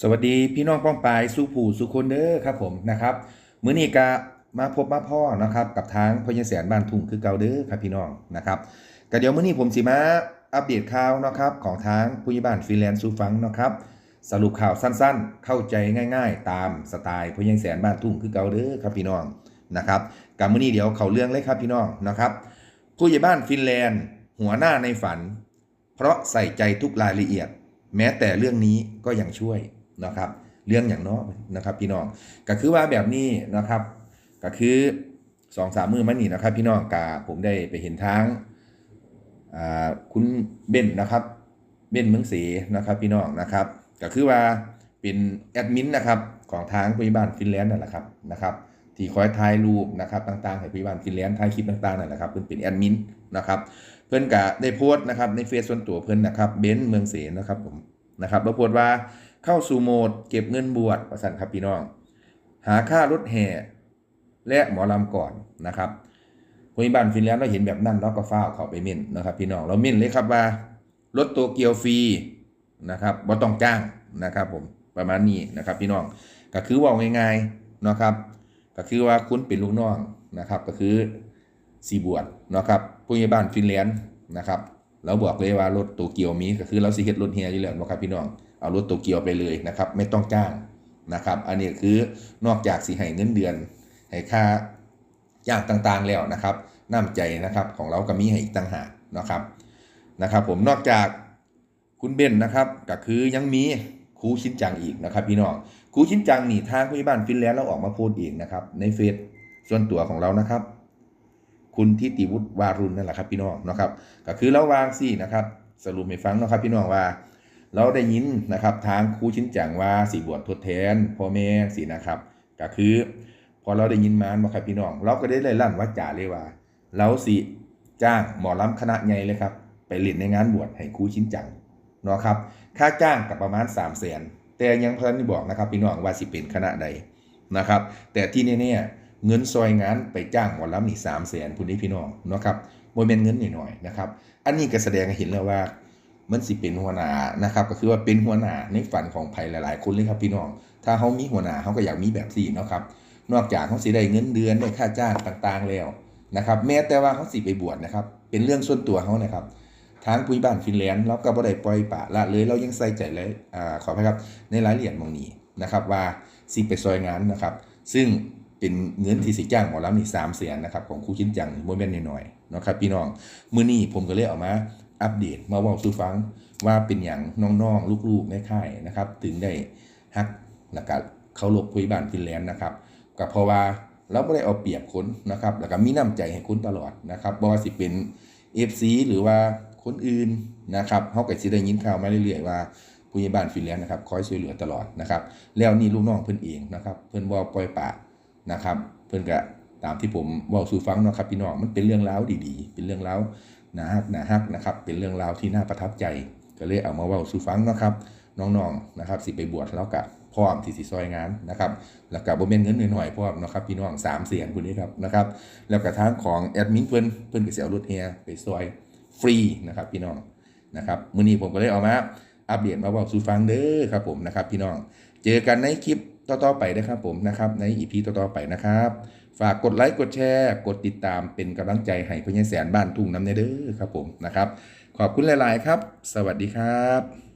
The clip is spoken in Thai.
สวัสดีพี่น้องป้องปายสู้ผู้สุคนเด้อครับผมนะครับมื้อนี้ก็มาพบมาพ่อนะครับกับทางพญแสนบ้านทุ่งคือเก่าเด้อครับพี่น้องนะครับก็เดี๋ยวมื้อนี้ผมสิมาอัปเดตข่าวนะครับของทางผู้ใหญ่บ้านฟรีแลนซ์สู่ฟังนะครับสรุปข่าวสั้นๆ เข้าใจง่าย ๆ ตามสไตล์พญแสนบ้านทุ่งคือเก่าเด้อครับพี่น้องนะครับกับมื้อนี้เดี๋ยวเข้าเรื่องเลยครับพี่น้องนะครับ ผู้ใหญ่บ้านฟินแลนด์ หัวหน้าในฝัน เพราะใส่ใจทุกรายละเอียด แม้แต่เรื่องนี้ก็ยังช่วย นะครับเรื่องอย่างน้อยนะครับพี่น้องก็คือว่าแบบนี้นะครับก็คือสองสามมือมานี่นะครับ พี่น้องกาผมได้ไปเห็นทางคุณเบนนะครับเบนเมืองศรีนะครับพี่น้องนะครับก็คือว่าเป็นแอดมินนะครับของทางพยาบาลฟินแลนด์นั่นแหละครับนะครับที่คอยถ่ายรูปนะครับต่างๆให้พยาบาลฟินแลนด์ถ่ายคลิปต่างๆนั่นแหละครับเพิ่นเป็นแอดมินนะครับเพื่อนกะได้โพสต์นะครับในเฟซส่วนตัวเพื่อนนะครับเบนเมืองเสนนะครับผมนะครับแล้วโพสต์ว่า เข้าสู่โหมด เก็บเงินบวชประสันครับพี่น้อง หาค่ารถแห่และหมอลำก่อนนะครับพยาบาลฟินแลนด์เราเห็นแบบนั้นเราก็ฟ้าวเขาไปเม่นนะครับ พี่น้องเราเม่นเลยครับว่า รถโตเกียวฟรีนะครับบ่ต้องจ้างนะครับผมประมาณนี้นะครับพี่น้องก็คือว่าง่ายๆนะครับ ก็คือว่าคุณเป็นลูกน้องนะครับ ก็คือสีบวชนะครับผู้ใหญ่บ้านฟินแลนด์นะครับเราบอกเลยว่ารถโตเกียวมีก็คือเราสิเฮ็ดรถเฮียอยู่แล้วนะครับพี่น้องเอารถโตเกียวไปเลยนะครับไม่ต้องจ้างนะครับอันนี้คือนอกจากสิให้เงินเดือนให้ค่าจ้างต่างๆแล้วนะครับน้ำใจนะครับของเราก็มีให้อีกต่างหากนะครับนะครับ ผมนอกจากคุณเบนนะครับก็คือยังมีครูชินจังอีกนะครับ พี่น้องครูชินจังนี่ทางผู้ใหญ่บ้านฟินแลนด์เราออกมาโพสต์เองนะครับในเฟซส่วนตัวของเรานะครับ คุณทิติวุฒิวารุณนั่นแหละครับพี่น้องนะครับก็คือเราวางสินะครับ สรุปให้ฟังนะครับพี่น้องว่า เราได้ยินนะครับทางครูชินจังว่าสีบวชทดแทนพ่อแม่สินะครับก็คือพอเราได้ยินมาเนาะครับพี่น้อง เราก็ได้เลยลั่นวาจ่าเลยว่า เราสิจ้างหมอลำคณะใหญ่เลยครับ ไปเล่นในงานบวชให้ครูชินจังเนาะครับค่าจ้างกับประมาณ3 0 0 0 0นแต่ยังเพิ่นได้บอกนะครับพี่น้องว่าสิเป็นคณะใดนะครับ แต่ที่แน่ๆเงินซอยงานไปจ้างหมอลำนี่3 0 0 0 0นพุ่นี้พี่น้องเนาะครับโมเมนต์เงินหน่อยๆนะครับ อันนี้ก็แสดงให้เห็นแล้วว่า มันสิเป็นหัวหน้านะครับ ก็คือว่าเป็นหัวหน้าในฝันของใครหลาย ๆ คนเลยครับพี่น้อง ถ้าเขามีหัวหน้าเขาก็อยากมีแบบสี่เนาะครับ นอกจากเขาสิได้เงินเดือนได้ค่าจ้างต่างๆแล้วนะครับ แม้แต่ว่าเขาสิไปบวชนะครับ เป็นเรื่องส่วนตัวเขานะครับ ทางผู้บ้านฟินแลนด์เราก็บ่ได้ปล่อยปะละเลยเรายังใส่ใจเลยอ่าขออภัยครับ ในรายละเอียดมองนี้นะครับ ว่าสิไปซอยงานนะครับ ซึ่งเป็นเงินที่สิจ้างหมอลำนี่สามแสนนะครับของครูชินจังโมเมนต์น้อยๆนะครับพี่น้องมือนี้ผมก็เลยเอามา อัปเดตมาว่าสู่ฟังว่าเป็นอย่างน้องๆลูกๆในค่ายนะครับ ถึงได้ฮักแล้วก็เคารพผู้ใหญ่บ้านฟินแลนด์นะครับก็เพราะว่าเราไม่ได้เอาเปรียบคนนะครับ แล้วก็มีน้ำใจให้คุณตลอดนะครับบ่ว่าสิเป็น FC หรือว่าคนอื่นนะครับเขาก็สิได้ยินข่าวมาเรื่อยๆว่าผู้ใหญ่บ้านฟินแลนด์นะครับคอยช่วยเหลือตลอดนะครับ แล้วนี่ลูกน้องเพิ่อนเองนะครับ เพิ่อนบ่ปล่อยปละนะครับ เพิ่อนก็ตามที่ผมว้าสู่ฟังเนาะครับพี่น้องมันเป็นเรื่องราวดีๆ เป็นเรื่องราว นาฮักนาฮักนะครับ เป็นเรื่องราวที่น่าประทับใจ ก็เลยเอามาเว้าสู่ฟังนะครับ น้องๆนะครับ สิไปบวชแล้วก็พร้อมที่สิซอยงานนะครับ แล้วก็บ่แม่นเงินหน่อยๆพร้อมนะครับพี่น้อง3เสียงพุ่นนี้ครับนะครับ แล้วก็ทางของแอดมินเพิ่นเพิ่นก็สิเอารถแฮไปซอยฟรีนะครับพี่น้องนะครับมื้อนี้ผมก็เลยเอามาอัปเดตมาบอกสู่ฟังเด้อครับผมนะครับพี่น้อง เจอกันในคลิปต่อๆไปนะครับผมนะครับในอีพีต่อๆไปนะครับ ฝากกดไลค์กดแชร์ กดติดตามเป็นกำลังใจให้พญแสนบ้านทุ่งน้ำเนเด้อครับผมนะครับ ขอบคุณหลาย ๆ ครับ สวัสดีครับ